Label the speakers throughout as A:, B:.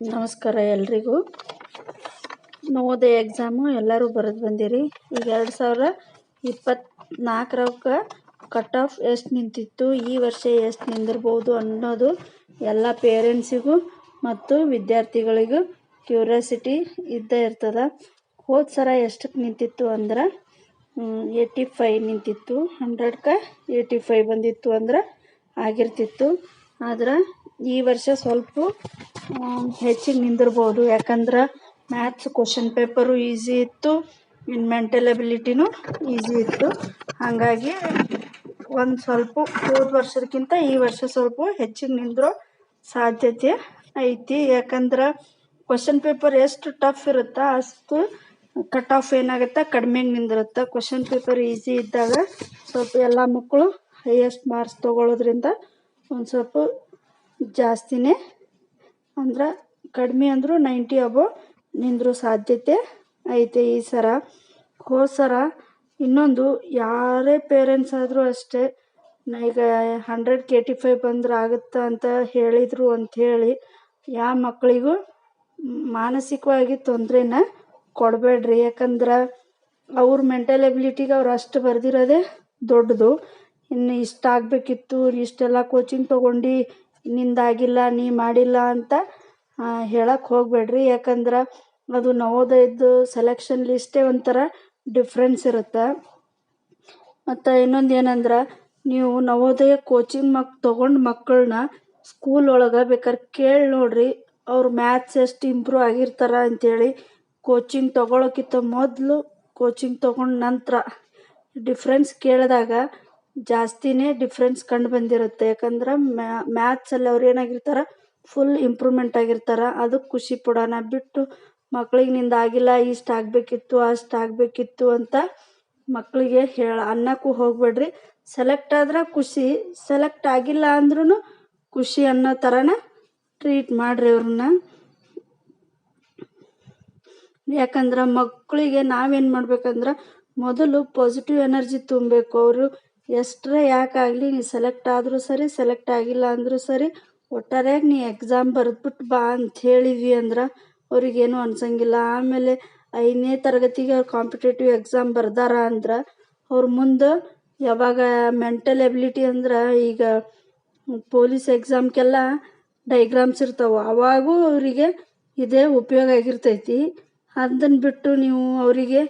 A: ನಮಸ್ಕಾರ ಎಲ್ರಿಗೂ. ನವೋದಯ ಎಕ್ಸಾಮು ಎಲ್ಲರೂ ಬರೆದು ಬಂದಿರಿ. ಈಗ ಎರಡು ಸಾವಿರ ಇಪ್ಪತ್ತ್ನಾಲ್ಕರಕ್ಕೆ ಕಟ್ ಆಫ್ ಎಷ್ಟು ನಿಂತಿತ್ತು, ಈ ವರ್ಷ ಎಷ್ಟು ನಿಂದಿರ್ಬೋದು ಅನ್ನೋದು ಎಲ್ಲ ಪೇರೆಂಟ್ಸಿಗೂ ಮತ್ತು ವಿದ್ಯಾರ್ಥಿಗಳಿಗೂ ಕ್ಯೂರಿಯಾಸಿಟಿ ಇದ್ದೇ ಇರ್ತದೆ. ಹೋದ ಸರ ಎಷ್ಟಕ್ಕೆ ನಿಂತಿತ್ತು ಅಂದ್ರೆ ಏಯ್ಟಿ ಫೈ ನಿಂತಿತ್ತು. ಹಂಡ್ರೆಡ್ಗೆ ಏಯ್ಟಿ ಫೈ ಬಂದಿತ್ತು ಅಂದ್ರೆ ಆಗಿರ್ತಿತ್ತು. ಆದ್ರೆ ಈ ವರ್ಷ ಸ್ವಲ್ಪ ಹೆಚ್ಚಿಗೆ ನಿಂದಿರ್ಬೋದು. ಯಾಕಂದ್ರೆ ಮ್ಯಾಥ್ಸ್ ಕ್ವಶನ್ ಪೇಪರು ಈಸಿ ಇತ್ತು, ಇನ್ ಮೆಂಟಲ್ ಎಬಿಲಿಟಿನೂ ಈಸಿ ಇತ್ತು. ಹಾಗಾಗಿ ಒಂದು ಸ್ವಲ್ಪ ಹೋದ ವರ್ಷಕ್ಕಿಂತ ಈ ವರ್ಷ ಸ್ವಲ್ಪ ಹೆಚ್ಚಿಗೆ ನಿಂದಿರೋ ಸಾಧ್ಯತೆ ಐತಿ. ಯಾಕಂದ್ರೆ ಕ್ವಶನ್ ಪೇಪರ್ ಎಷ್ಟು ಟಫ್ ಇರುತ್ತಾ, ಅಷ್ಟು ಕಟ್ ಆಫ್ ಏನಾಗುತ್ತೆ ಕಡಿಮೆ ನಿಂದಿರುತ್ತೆ. ಕ್ವಶನ್ ಪೇಪರ್ ಈಸಿ ಇದ್ದಾಗ ಸ್ವಲ್ಪ ಎಲ್ಲ ಮಕ್ಕಳು ಹೈಯೆಸ್ಟ್ ಮಾರ್ಕ್ಸ್ ತೊಗೊಳೋದ್ರಿಂದ ಒಂದು ಸ್ವಲ್ಪ ಜಾಸ್ತಿನೇ ಅಂದ್ರೆ ಕಡಿಮೆ ಅಂದರೂ ನೈಂಟಿ ಅಬೋ ನಿಂದ್ರೂ ಸಾಧ್ಯತೆ ಐತೆ ಈ ಸರ. ಹೋದ ಸರ ಇನ್ನೊಂದು ಯಾರೇ ಪೇರೆಂಟ್ಸ್ ಆದರೂ ಅಷ್ಟೇ ಈಗ ಹಂಡ್ರೆಡ್ ಕೆಟಿ ಫೈವ್ ಬಂದ್ರೆ ಆಗುತ್ತಾ ಅಂತ ಹೇಳಿದರು ಅಂಥೇಳಿ ಯಾವ ಮಕ್ಕಳಿಗೂ ಮಾನಸಿಕವಾಗಿ ತೊಂದರೆನ ಕೊಡಬೇಡ್ರಿ. ಯಾಕಂದ್ರೆ ಅವ್ರ ಮೆಂಟಲ್ ಎಬಿಲಿಟಿಗೆ ಅವ್ರು ಅಷ್ಟು ಬರೆದಿರೋದೇ ದೊಡ್ಡದು. ಇನ್ನು ಇಷ್ಟು ಆಗಬೇಕಿತ್ತು, ಇಷ್ಟೆಲ್ಲ ಕೋಚಿಂಗ್ ತೊಗೊಂಡು ನಿಂದಾಗಿಲ್ಲ, ನೀ ಮಾಡಿಲ್ಲ ಅಂತ ಹೇಳಕ್ಕೆ ಹೋಗಬೇಡ್ರಿ. ಯಾಕಂದ್ರೆ ಅದು ನವೋದಯದ್ದು ಸೆಲೆಕ್ಷನ್ ಲಿಸ್ಟೇ ಒಂಥರ ಡಿಫ್ರೆನ್ಸ್ ಇರುತ್ತೆ. ಮತ್ತು ಇನ್ನೊಂದು ಏನಂದ್ರೆ, ನೀವು ನವೋದಯ ಕೋಚಿಂಗ್ ಮಕ್, ತೊಗೊಂಡು ಮಕ್ಕಳನ್ನ ಸ್ಕೂಲ್ ಒಳಗೆ ಬೇಕಾದ್ರೆ ಕೇಳಿ ನೋಡ್ರಿ, ಅವ್ರು ಮ್ಯಾಥ್ಸ್ ಎಷ್ಟು ಇಂಪ್ರೂವ್ ಆಗಿರ್ತಾರ ಅಂತೇಳಿ. ಕೋಚಿಂಗ್ ತೊಗೊಳೋಕ್ಕಿಂತ ಮೊದಲು ಕೋಚಿಂಗ್ ತೊಗೊಂಡ ನಂತರ ಡಿಫ್ರೆನ್ಸ್ ಕೇಳಿದಾಗ ಜಾಸ್ತಿನೇ ಡಿಫ್ರೆನ್ಸ್ ಕಂಡು ಬಂದಿರುತ್ತೆ. ಯಾಕಂದ್ರೆ ಮ್ಯಾಥ್ಸಲ್ಲಿ ಅವ್ರು ಏನಾಗಿರ್ತಾರೆ ಫುಲ್ ಇಂಪ್ರೂವ್ಮೆಂಟ್ ಆಗಿರ್ತಾರೆ. ಅದಕ್ಕೆ ಖುಷಿ ಪಡೋಣ ಬಿಟ್ಟು ಮಕ್ಳಿಗೆ ನಿಂದ ಆಗಿಲ್ಲ, ಇಷ್ಟು ಆಗಬೇಕಿತ್ತು, ಅಷ್ಟು ಆಗಬೇಕಿತ್ತು ಅಂತ ಮಕ್ಕಳಿಗೆ ಹೇಳ, ಅನ್ನಕ್ಕೂ ಹೋಗ್ಬೇಡ್ರಿ. ಸೆಲೆಕ್ಟ್ ಆದ್ರೆ ಖುಷಿ ಸೆಲೆಕ್ಟ್ ಆಗಿಲ್ಲ ಅಂದ್ರೂ ಖುಷಿ ಅನ್ನೋ ಥರನೇ ಟ್ರೀಟ್ ಮಾಡಿರಿ ಅವ್ರನ್ನ ಯಾಕಂದ್ರೆ ಮಕ್ಕಳಿಗೆ ನಾವೇನು ಮಾಡ್ಬೇಕಂದ್ರೆ, ಮೊದಲು ಪಾಸಿಟಿವ್ ಎನರ್ಜಿ ತುಂಬಬೇಕು ಅವರು ಎಷ್ಟರೇ ಯಾಕಾಗಲಿ ನೀ ಸೆಲೆಕ್ಟ್ ಆದರೂ ಸರಿ ಸೆಲೆಕ್ಟ್ ಆಗಿಲ್ಲ ಅಂದರೂ ಸರಿ ಒಟ್ಟಾರೆಯಾಗಿ ನೀ ಎಕ್ಸಾಮ್ ಬರೆದ್ಬಿಟ್ಟು ಬಾ ಅಂತ ಹೇಳಿದ್ವಿ ಅಂದ್ರೆ ಅವ್ರಿಗೇನು ಅನ್ಸಂಗಿಲ್ಲ. ಆಮೇಲೆ ಐದನೇ ತರಗತಿಗೆ ಅವ್ರು ಕಾಂಪಿಟೇಟಿವ್ ಎಕ್ಸಾಮ್ ಬರ್ದಾರ ಅಂದ್ರೆ ಅವ್ರ ಮುಂದೆ ಯಾವಾಗ ಮೆಂಟಲ್ ಎಬಿಲಿಟಿ ಅಂದ್ರೆ ಈಗ ಪೊಲೀಸ್ ಎಕ್ಸಾಮ್ಗೆಲ್ಲ ಡೈಗ್ರಾಮ್ಸ್ ಇರ್ತಾವೆ, ಅವಾಗೂ ಅವರಿಗೆ ಇದೇ ಉಪಯೋಗ ಆಗಿರ್ತೈತಿ. ಅದನ್ನು ಬಿಟ್ಟು ನೀವು ಅವರಿಗೆ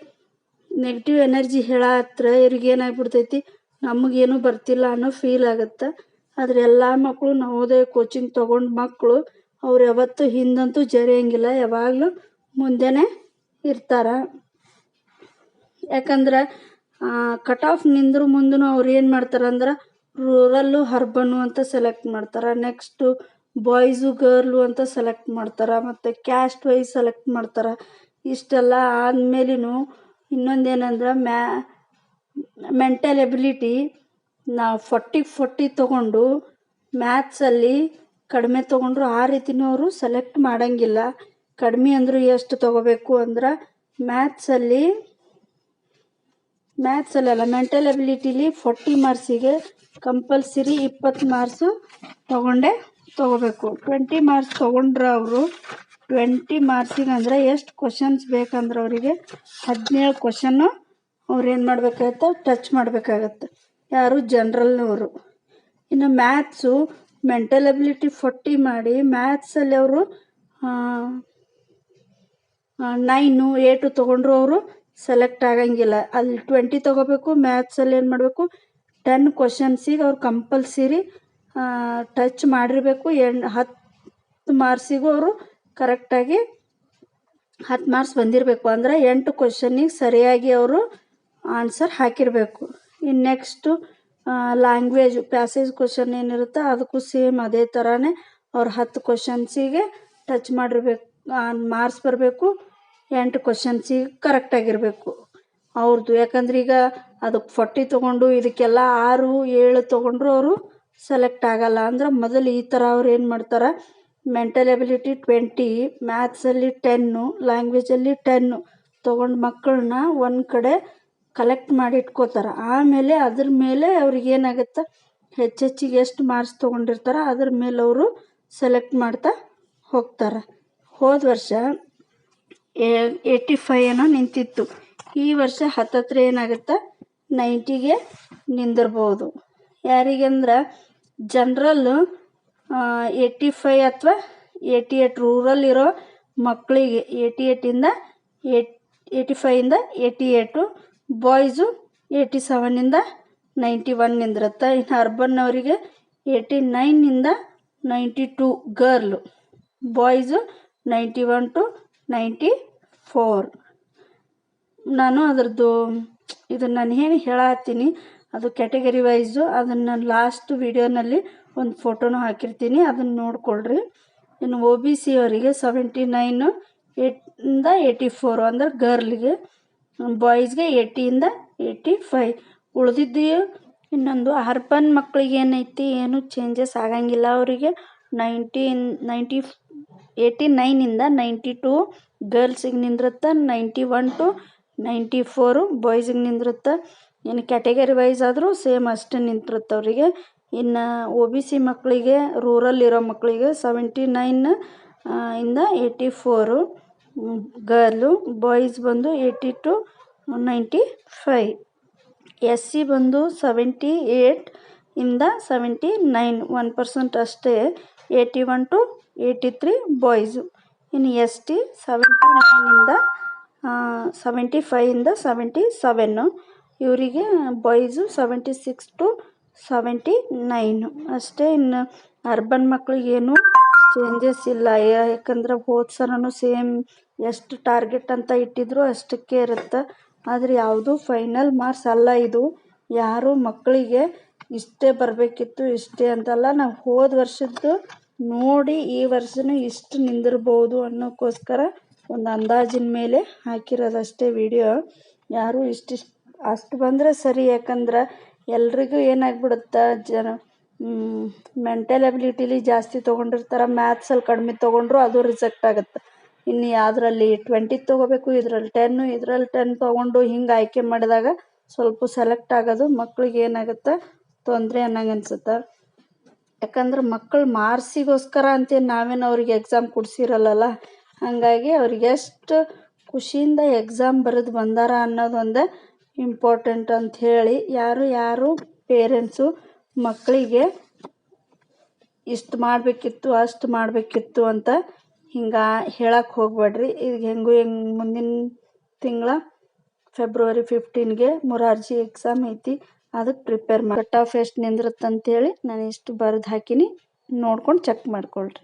A: ನೆಗೆಟಿವ್ ಎನರ್ಜಿ ಹೇಳತ್ರ ಇವ್ರಿಗೆ ಏನಾಗ್ಬಿಡ್ತೈತಿ ನಮಗೇನು ಬರ್ತಿಲ್ಲ ಅನ್ನೋ ಫೀಲ್ ಆಗುತ್ತೆ. ಆದರೆ ಎಲ್ಲ ಮಕ್ಕಳು ನವೋದಯ ಕೋಚಿಂಗ್ ತೊಗೊಂಡು ಮಕ್ಕಳು ಅವ್ರು ಯಾವತ್ತೂ ಹಿಂದಂತೂ ಜರಿಯಂಗಿಲ್ಲ, ಯಾವಾಗಲೂ ಮುಂದೆನೇ ಇರ್ತಾರೆ. ಯಾಕಂದ್ರೆ ಕಟ್ ಆಫ್ ನಿಂದ್ರ ಮುಂದೂ ಅವ್ರು ಏನು ಮಾಡ್ತಾರಂದ್ರೆ ರೂರಲ್ಲು ಹರ್ಬನ್ನು ಅಂತ ಸೆಲೆಕ್ಟ್ ಮಾಡ್ತಾರೆ. ನೆಕ್ಸ್ಟು ಬಾಯ್ಸು ಗರ್ಲು ಅಂತ ಸೆಲೆಕ್ಟ್ ಮಾಡ್ತಾರೆ. ಮತ್ತು ಕ್ಯಾಸ್ಟ್ ವೈಸ್ ಸೆಲೆಕ್ಟ್ ಮಾಡ್ತಾರೆ. ಇಷ್ಟೆಲ್ಲ ಆದ್ಮೇಲೂ ಇನ್ನೊಂದೇನಂದ್ರೆ ಮ್ಯಾ ಮೆಂಟಲ್ ಎಬಿಲಿಟಿ ನಾವು ಫೋರ್ಟಿ ಫೋರ್ಟಿ ತೊಗೊಂಡು ಮ್ಯಾಥ್ಸಲ್ಲಿ ಕಡಿಮೆ ತೊಗೊಂಡ್ರು ಆ ರೀತಿನವರು ಸೆಲೆಕ್ಟ್ ಮಾಡೋಂಗಿಲ್ಲ. ಕಡಿಮೆ ಅಂದರೂ ಎಷ್ಟು ತೊಗೋಬೇಕು ಅಂದ್ರೆ ಮ್ಯಾಥ್ಸಲ್ಲಿ ಮ್ಯಾಥ್ಸಲ್ಲೆಲ್ಲ ಮೆಂಟಲ್ ಎಬಿಲಿಟಿಲಿ ಫೋರ್ಟಿ ಮಾರ್ಕ್ಸಿಗೆ ಕಂಪಲ್ಸರಿ ಇಪ್ಪತ್ತು ಮಾರ್ಕ್ಸು ತೊಗೊಂಡೇ ತೊಗೋಬೇಕು. ಟ್ವೆಂಟಿ ಮಾರ್ಕ್ಸ್ ತೊಗೊಂಡ್ರೆ ಅವರು ಟ್ವೆಂಟಿ ಮಾರ್ಕ್ಸಿಗೆ ಅಂದರೆ ಎಷ್ಟು ಕ್ವಶನ್ಸ್ ಬೇಕಂದ್ರೆ ಅವರಿಗೆ ಹದಿನೇಳು ಕ್ವಶನ್ನು ಅವ್ರು ಏನು ಮಾಡಬೇಕಾಗತ್ತೆ? ಟಚ್ ಮಾಡಬೇಕಾಗತ್ತೆ. ಯಾರು ಜನ್ರಲ್ನವರು ಇನ್ನು ಮ್ಯಾಥ್ಸು ಮೆಂಟಲ್ ಅಬಿಲಿಟಿ ಫೊರ್ಟಿ ಮಾಡಿ ಮ್ಯಾಥ್ಸಲ್ಲಿ ಅವರು ನೈನು ಏಟು ತೊಗೊಂಡ್ರು ಅವರು ಸೆಲೆಕ್ಟ್ ಆಗಂಗಿಲ್ಲ. ಅಲ್ಲಿ ಟ್ವೆಂಟಿ ತೊಗೋಬೇಕು ಮ್ಯಾಥ್ಸಲ್ಲಿ ಏನು ಮಾಡಬೇಕು? ಟೆನ್ ಕ್ವಶನ್ಸಿಗೆ ಅವ್ರು ಕಂಪಲ್ಸರಿ ಟಚ್ ಮಾಡಿರಬೇಕು. ಎಣ್ ಹತ್ತು ಮಾರ್ಕ್ಸಿಗೂ ಅವರು ಕರೆಕ್ಟಾಗಿ ಹತ್ತು ಮಾರ್ಕ್ಸ್ ಬಂದಿರಬೇಕು. ಅಂದರೆ ಎಂಟು ಕ್ವಶನ್ನಿಗೆ ಸರಿಯಾಗಿ ಅವರು ಆನ್ಸರ್ ಹಾಕಿರಬೇಕು. ಇನ್ನು ನೆಕ್ಸ್ಟು ಲ್ಯಾಂಗ್ವೇಜ್ ಪ್ಯಾಸೇಜ್ ಕ್ವಶನ್ ಏನಿರುತ್ತೆ ಅದಕ್ಕೂ ಸೇಮ್ ಅದೇ ಥರನೇ ಅವ್ರು ಹತ್ತು ಕ್ವಶನ್ಸಿಗೆ ಟಚ್ ಮಾಡಿರ್ಬೇಕು ಮಾರ್ಕ್ಸ್ ಬರಬೇಕು, ಎಂಟು ಕ್ವಶನ್ಸಿಗೆ ಕರೆಕ್ಟಾಗಿರಬೇಕು ಅವ್ರದ್ದು ಯಾಕಂದ್ರೆ ಈಗ ಅದಕ್ಕೆ ಫಾರ್ಟಿ ತೊಗೊಂಡು ಇದಕ್ಕೆಲ್ಲ ಆರು, ಏಳು ತೊಗೊಂಡ್ರು ಅವರು ಸೆಲೆಕ್ಟ್ ಆಗಲ್ಲ. ಅಂದ್ರೆ ಮೊದಲು ಈ ಥರ ಅವ್ರು ಏನು ಮಾಡ್ತಾರೆ ಮೆಂಟಲ್ ಎಬಿಲಿಟಿ ಟ್ವೆಂಟಿ ಮ್ಯಾಥ್ಸಲ್ಲಿ ಟೆನ್ನು ಲ್ಯಾಂಗ್ವೇಜಲ್ಲಿ ಟೆನ್ನು ತೊಗೊಂಡು ಮಕ್ಕಳನ್ನ ಒಂದು ಕಡೆ ಕಲೆಕ್ಟ್ ಮಾಡಿ ಇಟ್ಕೋತಾರೆ. ಆಮೇಲೆ ಅದ್ರ ಮೇಲೆ ಅವ್ರಿಗೆ ಏನಾಗುತ್ತೆ? ಹೆಚ್ಚೆಚ್ಚಿಗೆ ಎಷ್ಟು ಮಾರ್ಕ್ಸ್ ತೊಗೊಂಡಿರ್ತಾರೋ, ಅದ್ರ ಮೇಲೆ ಅವರು ಸೆಲೆಕ್ಟ್ ಮಾಡ್ತಾ ಹೋಗ್ತಾರೆ. ಹೋದ ವರ್ಷ ಏಯ್ಟಿ ಫೈ ಏನೋ ನಿಂತಿತ್ತು. ಈ ವರ್ಷ ಹತ್ತತ್ರ ಏನಾಗುತ್ತೆ? ನೈಂಟಿಗೆ ನಿಂದಿರ್ಬೋದು. ಯಾರಿಗಂದ್ರೆ ಜನ್ರಲ್ಲು ಏಯ್ಟಿ ಫೈ ಅಥವಾ ಏಯ್ಟಿ ಏಟ್ ರೂರಲ್ ಇರೋ ಮಕ್ಕಳಿಗೆ ಏಯ್ಟಿ ಏಟಿಂದ ಏಟ್ ಏಯ್ಟಿ ಫೈಯಿಂದ ಏಯ್ಟಿ ಏಟು ಬಾಯ್ಸು ಏಯ್ಟಿ ಸೆವೆನ್ನಿಂದ ನೈಂಟಿ ಒನ್ ನಿಂದಿರುತ್ತೆ. ಇನ್ನು ಅರ್ಬನ್ನವರಿಗೆ eighty ನೈನಿಂದ ninety two girl boys ninety one two ninety four ನಾನು ಅದರದ್ದು ಇದನ್ನು ನಾನು ಏನು ಹೇಳತ್ತೀನಿ. ಅದು ಕ್ಯಾಟಗರಿ ವೈಸು ಅದನ್ನು ಲಾಸ್ಟ್ ವಿಡಿಯೋನಲ್ಲಿ ಒಂದು ಫೋಟೋನು ಹಾಕಿರ್ತೀನಿ. ಅದನ್ನು ನೋಡ್ಕೊಳ್ರಿ. ಇನ್ನು ಒ ಬಿ ಸಿ ಅವರಿಗೆ ಸೆವೆಂಟಿ ನೈನು ಏಟಿಂದ ಏಯ್ಟಿ ಫೋರು ಅಂದರೆ ಗರ್ಲ್ಗೆ ಬಾಯ್ಸ್ಗೆ ಏಯ್ಟಿಯಿಂದ ಏಯ್ಟಿ ಫೈ ಉಳಿದಿದ್ದು ಇನ್ನೊಂದು ಅರ್ಬನ್ ಮಕ್ಕಳಿಗೆ ಏನೈತಿ, ಏನು ಚೇಂಜಸ್ ಆಗಂಗಿಲ್ಲ ಅವರಿಗೆ. ನೈಂಟೀನ್ ನೈಂಟಿ ಏಯ್ಟಿ ನೈನಿಂದ ನೈಂಟಿ ಟು ಗರ್ಲ್ಸಿಗೆ ನಿಂದಿರುತ್ತೆ ninety one two ninety four ಬಾಯ್ಸಿಗೆ ನಿಂದಿರುತ್ತೆ. ಏನು ಕ್ಯಾಟಗರಿ ವೈಸ್ ಆದರೂ ಸೇಮ್ ಅಷ್ಟೇ ನಿಂತಿರುತ್ತೆ ಅವರಿಗೆ. ಇನ್ನು ಒ ಬಿ ಸಿ ಮಕ್ಕಳಿಗೆ ರೂರಲ್ ಇರೋ ಮಕ್ಕಳಿಗೆ ಸೆವೆಂಟಿ ನೈನ್ ಇಂದ ಏಯ್ಟಿ ಫೋರು. ಗರ್ಲು, ಬಾಯ್ಸ್ ಬಂದು eighty two ninety five S C ಬಂದು ಸೆವೆಂಟಿ ಏಯ್ಟ್ ಇಂದ ಸೆವೆಂಟಿ ನೈನ್, ಒನ್ ಪರ್ಸೆಂಟ್ ಅಷ್ಟೇ, eighty one two eighty three boys. ಇನ್ನು ಎಸ್ ಟಿ ಸೆವೆಂಟಿ ನೈನಿಂದ ಸೆವೆಂಟಿ ಫೈಯಿಂದ ಸೆವೆಂಟಿ ಸೆವೆನ್ನು ಇವರಿಗೆ boys seventy six two seventy nine. ಅಷ್ಟೇ ಇನ್ನು urban ಮಕ್ಳಿಗೇನು changes ಇಲ್ಲ. ಯಾಕಂದ್ರೆ ಹೋದ ಸಲನೂ ಸೇಮ್ ಎಷ್ಟು ಟಾರ್ಗೆಟ್ ಅಂತ ಇಟ್ಟಿದ್ರು ಅಷ್ಟಕ್ಕೆ ಇರುತ್ತೆ. ಆದರೆ ಯಾವುದೂ ಫೈನಲ್ ಮಾರ್ಕ್ಸ್ ಅಲ್ಲ ಇದು. ಯಾರು ಮಕ್ಕಳಿಗೆ ಇಷ್ಟೇ ಬರಬೇಕಿತ್ತು, ಇಷ್ಟೇ ಅಂತಲ್ಲ ನಾವು ಹೋದ ವರ್ಷದ್ದು ನೋಡಿ ಈ ವರ್ಷನೂ ಇಷ್ಟು ನಿಂದಿರ್ಬೋದು ಅನ್ನೋಕ್ಕೋಸ್ಕರ ಒಂದು ಅಂದಾಜಿನ ಮೇಲೆ ಹಾಕಿರೋದಷ್ಟೇ ವಿಡಿಯೋ ಯಾರು ಇಷ್ಟಿಷ್ಟು ಅಷ್ಟು ಬಂದರೆ ಸರಿ, ಯಾಕಂದ್ರೆ ಎಲ್ರಿಗೂ ಏನಾಗ್ಬಿಡುತ್ತೆ? ಜನ ಮೆಂಟಲ್ ಎಬಿಲಿಟಿಲಿ ಜಾಸ್ತಿ ತೊಗೊಂಡಿರ್ತಾರೆ ಮ್ಯಾಥ್ಸಲ್ಲಿ ಕಡಿಮೆ ತೊಗೊಂಡ್ರು ಅದು ರಿಜೆಕ್ಟ್ ಆಗುತ್ತೆ. ಇನ್ನು ಯಾವುದ್ರಲ್ಲಿ ಟ್ವೆಂಟಿ ತೊಗೋಬೇಕು, ಇದರಲ್ಲಿ ಟೆನ್ನು ಇದರಲ್ಲಿ ಟೆನ್ ತೊಗೊಂಡು ಹಿಂಗೆ ಆಯ್ಕೆ ಮಾಡಿದಾಗ ಸ್ವಲ್ಪ ಸೆಲೆಕ್ಟ್ ಆಗೋದು, ಮಕ್ಳಿಗೆ ಏನಾಗುತ್ತೆ? ತೊಂದರೆ ಅನ್ನಂಗೆ ಅನ್ಸುತ್ತೆ. ಯಾಕಂದ್ರೆ ಮಕ್ಕಳು ಮಾರ್ಕ್ಸಿಗೋಸ್ಕರ ಅಂತ ನಾವೇನು ಅವ್ರಿಗೆ ಎಕ್ಸಾಮ್ ಕೊಡ್ಸಿರಲ್ಲಲ್ಲ, ಹಾಗಾಗಿ ಅವ್ರಿಗೆ ಎಷ್ಟು ಖುಷಿಯಿಂದ ಎಕ್ಸಾಮ್ ಬರೆದು ಬಂದಾರ ಅನ್ನೋದೊಂದೇ ಇಂಪಾರ್ಟೆಂಟ್ ಅಂತ ಹೇಳಿ, ಯಾರು ಯಾರು ಪೇರೆಂಟ್ಸು ಮಕ್ಕಳಿಗೆ ಇಷ್ಟು ಮಾಡಬೇಕಿತ್ತು, ಅಷ್ಟು ಮಾಡಬೇಕಿತ್ತು ಅಂತ ಹಿಂಗೆ ಹೇಳಕ್ಕೆ ಹೋಗಬೇಡ್ರಿ. ಈಗ ಹೆಂಗೂ ಹೆಂಗೆ ಮುಂದಿನ ತಿಂಗಳ ಫೆಬ್ರವರಿ ಫಿಫ್ಟೀನ್ಗೆ ಮೊರಾರ್ಜಿ ಎಕ್ಸಾಮ್ ಐತಿ. ಅದಕ್ಕೆ ಪ್ರಿಪೇರ್ ಮಾಡಿ ಕಟ್ ಆಫ್ ಎಷ್ಟು ನಿಂದಿರುತ್ತೆ ಅಂತೇಳಿ ನಾನು ಇಷ್ಟು ಬರೆದು ಹಾಕಿನಿ. ನೋಡ್ಕೊಂಡು ಚೆಕ್ ಮಾಡ್ಕೊಳ್ರಿ.